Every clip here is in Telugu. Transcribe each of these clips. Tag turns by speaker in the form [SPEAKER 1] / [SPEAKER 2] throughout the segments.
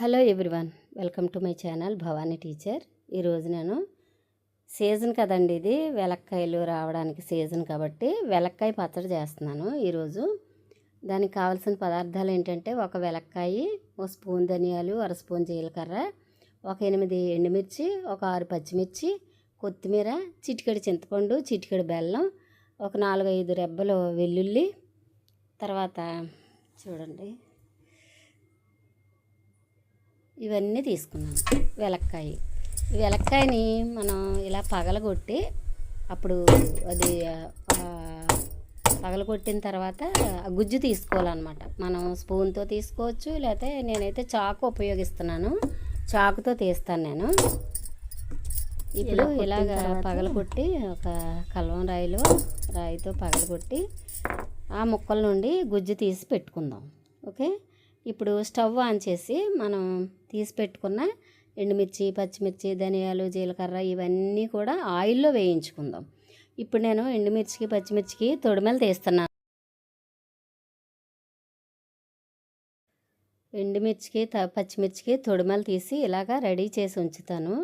[SPEAKER 1] Hello everyone welcome to my channel Bhavani teacher. ఈరోజు నేను సీజన్ కదండి ఇది వెలక్కాయలు రావడానికి సీజన్ కాబట్టి వెలక్కాయ పచ్చడి చేస్తున్నాను ఈరోజు. దానికి కావాల్సిన పదార్థాలు ఏంటంటే ఒక వెలక్కాయ ఒక స్పూన్ ధనియాలు అర స్పూన్ జీలకర్ర ఒక ఎనిమిది ఎండుమిర్చి ఒక ఆరు పచ్చిమిర్చి కొత్తిమీర చిటికెడు చింతపండు చిటికెడు బెల్లం ఒక నాలుగైదు రెబ్బలు వెల్లుల్లి తర్వాత చూడండి. ఇవన్నీ తీసుకున్నాను. వెలక్కాయ. వెలక్కాయని మనం ఇలా పగలగొట్టి అప్పుడు అది పగలగొట్టిన తర్వాత గుజ్జు తీసుకోవాలన్నమాట. మనం స్పూన్తో తీసుకోవచ్చు లేకపోతే నేనైతే చాకు ఉపయోగిస్తున్నాను. చాకుతో తీస్తాను నేను. ఇప్పుడు ఇలాగ పగలగొట్టి ఒక కల్వం రాయిలో రాయితో పగలగొట్టి ఆ ముక్కల నుండి గుజ్జు తీసి పెట్టుకుందాం. ఓకే? ఇప్పుడు స్టవ్ ఆన్ చేసి మనం తీసి పెట్టుకున్న ఎండుమిర్చి పచ్చిమిర్చి ధనియాలు జీలకర్ర ఇవన్నీ కూడా ఆయిల్లో వేయించుకుందాం. ఇప్పుడు నేను ఎండుమిర్చికి పచ్చిమిర్చికి తొడిమెలు తీస్తున్నాను. ఎండుమిర్చికి త పచ్చిమిర్చికి తొడిమలు తీసి ఇలాగా రెడీ చేసి ఉంచుతాను.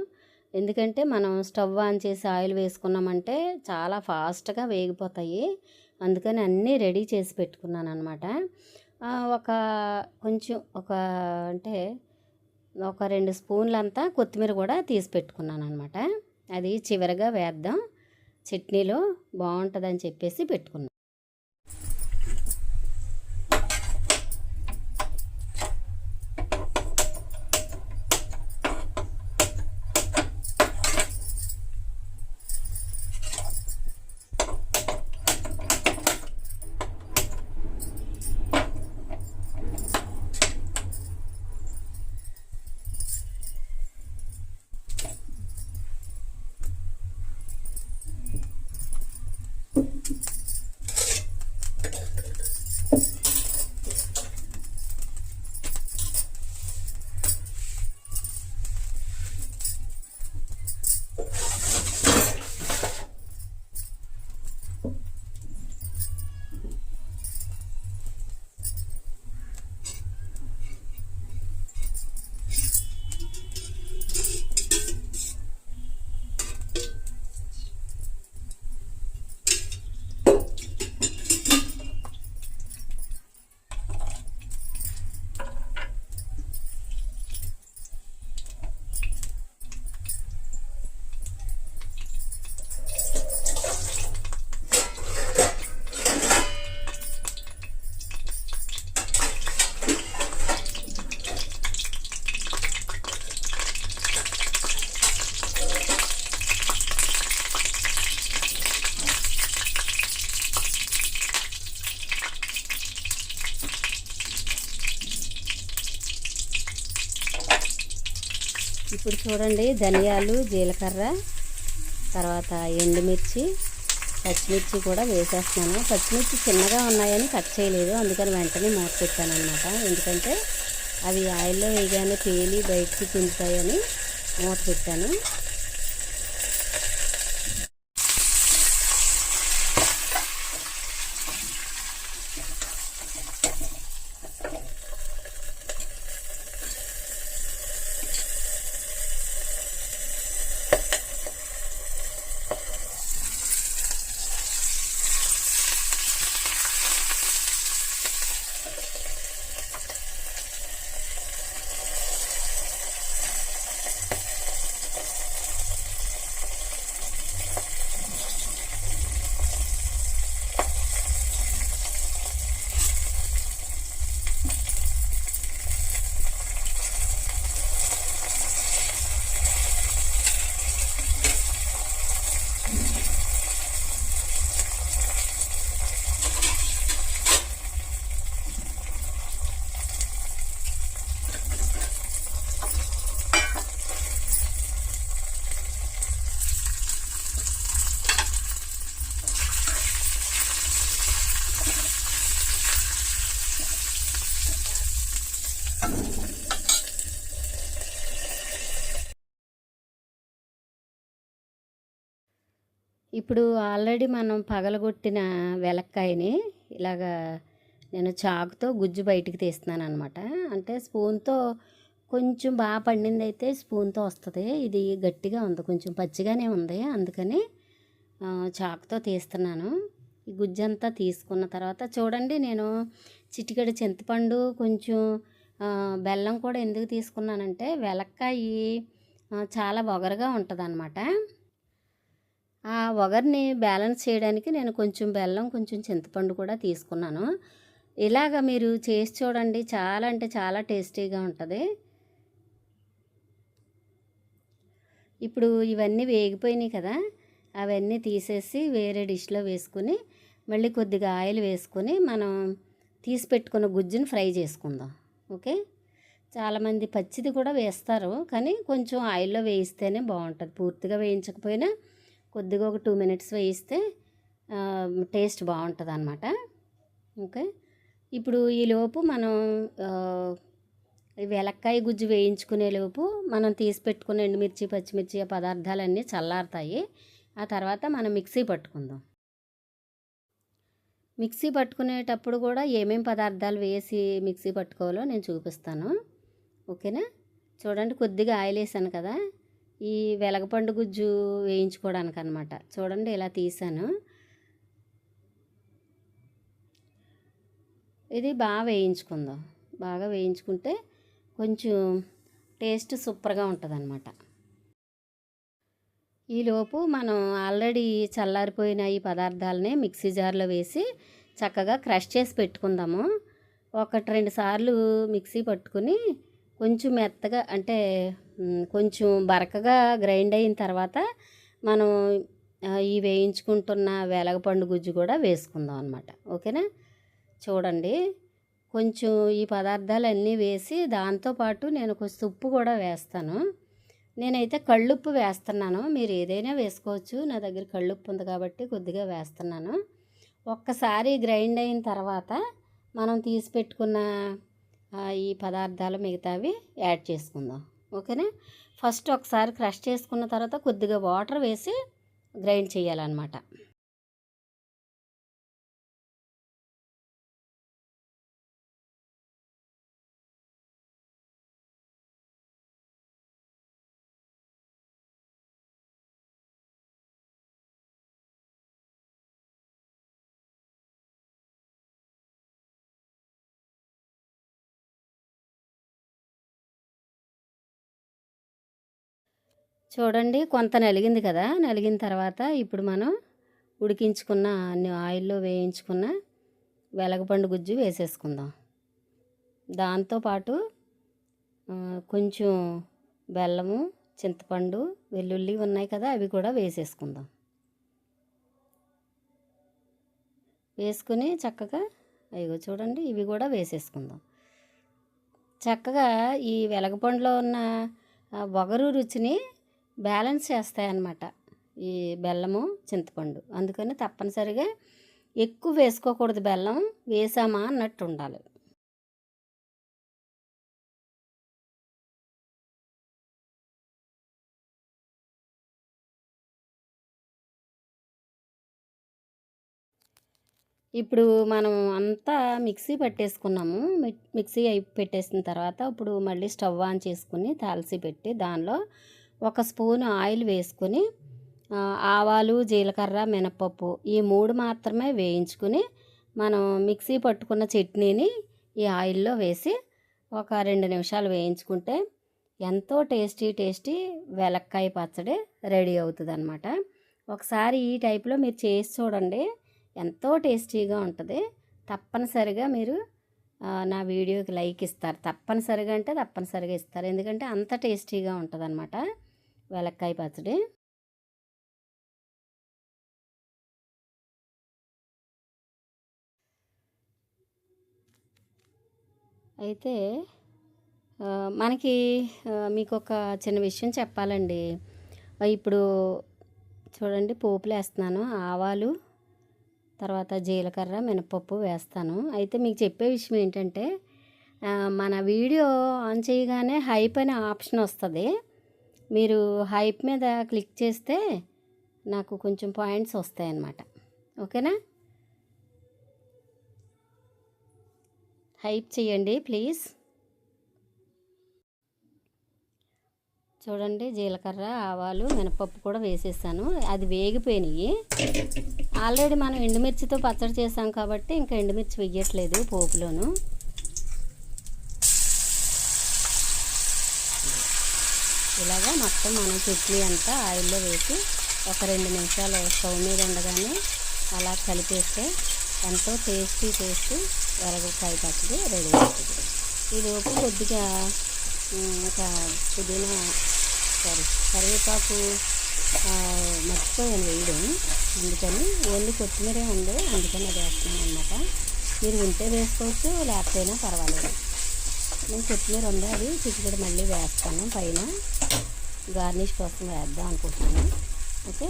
[SPEAKER 1] ఎందుకంటే మనం స్టవ్ ఆన్ చేసి ఆయిల్ వేసుకున్నామంటే చాలా ఫాస్ట్గా వేగిపోతాయి. అందుకని అన్నీ రెడీ చేసి పెట్టుకున్నాను అనమాట ఒక కొంచెం ఒక అంటే ఒక రెండు స్పూన్లంతా కొత్తిమీర కూడా తీసి పెట్టుకున్నాను అనమాట అది చివరిగా వేద్దాం. చట్నీలో బాగుంటుందని చెప్పేసి పెట్టుకున్నాను ఇప్పుడు చూడండి ధనియాలు జీలకర్ర తర్వాత ఎండుమిర్చి పచ్చిమిర్చి కూడా వేసేస్తున్నాను. పచ్చిమిర్చి చిన్నగా ఉన్నాయని కట్ చేయలేదు అందుకని వెంటనే మూత పెట్టాను అనమాట ఎందుకంటే అవి ఆయిల్లో వేయగానే పేలి బయటికి పిండుతాయని మూత పెట్టాను ఇప్పుడు ఆల్రెడీ మనం పగలగొట్టిన వెలక్కాయని ఇలాగా నేను చాకుతో గుజ్జు బయటికి తీస్తున్నాను అనమాట అంటే స్పూన్తో కొంచెం బాగా పండింది అయితే స్పూన్తో వస్తుంది. ఇది గట్టిగా ఉంది కొంచెం పచ్చిగానే ఉంది. అందుకని చాకుతో తీస్తున్నాను. ఈ గుజ్జంతా తీసుకున్న తర్వాత చూడండి నేను చిటికెడు చింతపండు కొంచెం బెల్లం కూడా ఎందుకు తీసుకున్నానంటే వెలక్కాయి చాలా వగరుగా ఉంటుంది ఆ వగర్ని బ్యాలెన్స్ చేయడానికి నేను కొంచెం బెల్లం కొంచెం చింతపండు కూడా తీసుకున్నాను. ఇలాగ మీరు చేసి చూడండి. చాలా అంటే చాలా టేస్టీగా ఉంటుంది. ఇప్పుడు ఇవన్నీ వేగిపోయినాయి కదా. అవన్నీ తీసేసి వేరే డిష్లో వేసుకుని మళ్ళీ కొద్దిగా ఆయిల్ వేసుకొని మనం తీసి పెట్టుకున్న గుజ్జుని ఫ్రై చేసుకుందాం. ఓకే? చాలామంది పచ్చిది కూడా వేస్తారు. కానీ కొంచెం ఆయిల్లో వేయిస్తేనే బాగుంటుంది. పూర్తిగా వేయించకపోయినా కొద్దిగా ఒక టూ మినిట్స్ వేయిస్తే టేస్ట్ బాగుంటుంది అనమాట ఓకే? ఇప్పుడు ఈలోపు మనం వెలక్కాయ గుజ్జు వేయించుకునే లోపు మనం తీసి పెట్టుకున్న ఎండుమిర్చి పచ్చిమిర్చి పదార్థాలన్నీ చల్లారుతాయి. ఆ తర్వాత మనం మిక్సీ పట్టుకుందాం. మిక్సీ పట్టుకునేటప్పుడు కూడా ఏమేం పదార్థాలు వేసి మిక్సీ పట్టుకోవాలో నేను చూపిస్తాను. ఓకేనా? చూడండి కొద్దిగా ఆయిల్ వేసాను కదా. ఈ వెలగపండు గుజ్జు వేయించుకోవడానికి అనమాట చూడండి ఇలా తీసాను. ఇది బాగా వేయించుకుందాం. బాగా వేయించుకుంటే కొంచెం టేస్ట్ సూపర్గా ఉంటుంది అనమాట ఈలోపు మనం ఆల్రెడీ చల్లారిపోయిన ఈ పదార్థాలని మిక్సీ జార్లో వేసి చక్కగా క్రష్ చేసి పెట్టుకుందాము. ఒకటి రెండు సార్లు మిక్సీ పట్టుకుని కొంచెం మెత్తగా అంటే కొంచెం బరకగా గ్రైండ్ అయిన తర్వాత మనం ఈ వేయించుకుంటున్న వెలగపండు గుజ్జు కూడా వేసుకుందాం అనమాట ఓకేనా? చూడండి. కొంచెం ఈ పదార్థాలన్నీ వేసి దాంతోపాటు నేను కొంచెం ఉప్పు కూడా వేస్తాను. నేనైతే కళ్ళుప్పు వేస్తున్నాను. మీరు ఏదైనా వేసుకోవచ్చు. నా దగ్గర కళ్ళుప్పు ఉంది కాబట్టి కొద్దిగా వేస్తున్నాను. ఒక్కసారి గ్రైండ్ అయిన తర్వాత మనం తీసి పెట్టుకున్న ఈ పదార్థాలు మిగతావి యాడ్ చేసుకుందాం. ఓకేనా? ఫస్ట్ ఒకసారి క్రష్ చేసుకున్న తర్వాత కొద్దిగా వాటర్ వేసి గ్రైండ్ చేయాలన్నమాట. చూడండి కొంత నలిగింది కదా. నలిగిన తర్వాత ఇప్పుడు మనం ఉడికించుకున్న అన్ని ఆయిల్లో వేయించుకున్న వెలగపండు గుజ్జు వేసేసుకుందాం. దాంతోపాటు కొంచెం బెల్లము చింతపండు వెల్లుల్లి ఉన్నాయి కదా అవి కూడా వేసేసుకుందాం. వేసుకుని చక్కగా అయ్యో చూడండి ఇవి కూడా వేసేసుకుందాం. చక్కగా ఈ వెలగపండులో ఉన్న వగరు రుచిని బ్యాలెన్స్ చేస్తాయన్నమాట ఈ బెల్లము చింతపండు. అందుకని తప్పనిసరిగా ఎక్కువ వేసుకోకూడదు బెల్లం వేసామా అన్నట్టు ఉండాలి. ఇప్పుడు మనం అంతా మిక్సీ పట్టేసుకున్నాము. మిక్సీ అయి పెట్టేసిన తర్వాత ఇప్పుడు మళ్ళీ స్టవ్ ఆన్ చేసుకుని తాల్సి పెట్టి దానిలో ఒక స్పూన్ ఆయిల్ వేసుకుని ఆవాలు జీలకర్ర మినపప్పు ఈ మూడు మాత్రమే వేయించుకుని మనం మిక్సీ పట్టుకున్న చట్నీని ఈ ఆయిల్లో వేసి ఒక రెండు నిమిషాలు వేయించుకుంటే ఎంతో టేస్టీ టేస్టీ వెలక్కాయ పచ్చడి రెడీ అవుతుంది అనమాట ఒకసారి ఈ టైప్లో మీరు చేసి చూడండి ఎంతో టేస్టీగా ఉంటుంది. తప్పనిసరిగా మీరు నా వీడియోకి లైక్ ఇస్తారు. తప్పనిసరిగా అంటే తప్పనిసరిగా ఇస్తారు. ఎందుకంటే అంత టేస్టీగా ఉంటుంది అనమాట వెలక్కాయ పచ్చడి. అయితే మనకి మీకు ఒక చిన్న విషయం చెప్పాలండి. ఇప్పుడు చూడండి పోపులు వేస్తున్నాను ఆవాలు తర్వాత జీలకర్ర మినపప్పు వేస్తాను. అయితే మీకు చెప్పే విషయం ఏంటంటే మన వీడియో ఆన్ చేయగానే హైప్ అనే ఆప్షన్ వస్తుంది. మీరు హైప్ మీద క్లిక్ చేస్తే నాకు కొంచెం పాయింట్స్ వస్తాయన్నమాట. ఓకేనా? హైప్ చేయండి ప్లీజ్. చూడండి జీలకర్ర ఆవాలు మినపప్పు కూడా వేసేసాను. అది వేగిపోయినాయి. ఆల్రెడీ మనం ఎండుమిర్చితో పచ్చడి చేసాం కాబట్టి ఇంకా ఎండుమిర్చి వెయ్యట్లేదు పోపులోను. తర్వాత మనం చట్నీ అంతా ఆయిల్లో వేసి ఒక రెండు నిమిషాలు స్టవ్ మీద ఉండగానే అలా కలిపేస్తే ఎంతో టేస్టీ టేస్టీ వరగకాయ పచ్చడి రెడీ అవుతుంది. ఈలోపు కొద్దిగా ఒక ఇంకా పుదీనా సారీ కరివేపాకు మర్చిపోయాను వేయడం. అందుకని ఓన్లీ కొత్తిమీరే ఉంది అందుకని అది వేస్తున్నాను అనమాట మీరు ఉంటే వేసుకోవచ్చు లేకపోయినా పర్వాలేదు. నేను కొత్తిమీర ఉంది అది చిక్కుడు మళ్ళీ వేస్తాను పైన. గార్నిష్ కోసం వేద్దాం అనుకుంటున్నాను. ఓకే?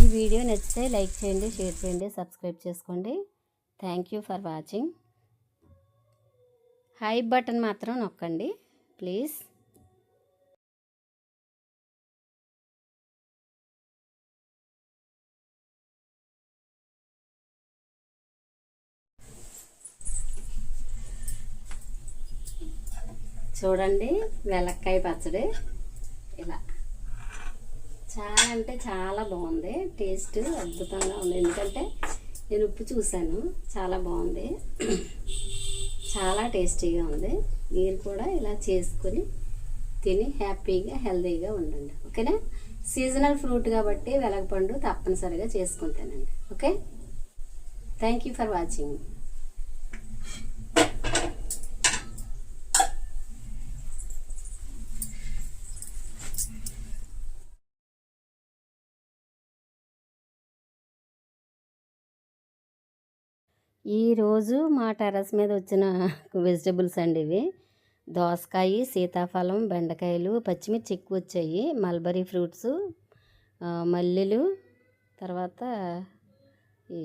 [SPEAKER 1] ఈ వీడియో నచ్చితే లైక్ చేయండి షేర్ చేయండి సబ్స్క్రైబ్ చేసుకోండి. Thank you for watching hype button మాత్రం నొక్కండి ప్లీజ్ చూడండి వెలక్కాయ పచ్చడి. ఇలా. చాలా అంటే చాలా బాగుంది. టేస్ట్ అద్భుతంగా ఉంది. ఎందుకంటే నేను ఉప్పు చూశాను. చాలా బాగుంది. చాలా టేస్టీగా ఉంది. మీరు కూడా ఇలా చేసుకొని తిని హ్యాపీగా హెల్తీగా ఉండండి. ఓకేనా? సీజనల్ ఫ్రూట్ కాబట్టి వెలగపండు తప్పనిసరిగా చేసుకుంటానండి okay? Thank you for watching ఈరోజు మా టెర్రస్ మీద వచ్చిన వెజిటబుల్స్ అండి ఇవి. దోసకాయ సీతాఫలం బెండకాయలు పచ్చిమిర్చి ఎక్కువ వచ్చాయి. మల్బరీ ఫ్రూట్స్ మల్లెలు తర్వాత ఈ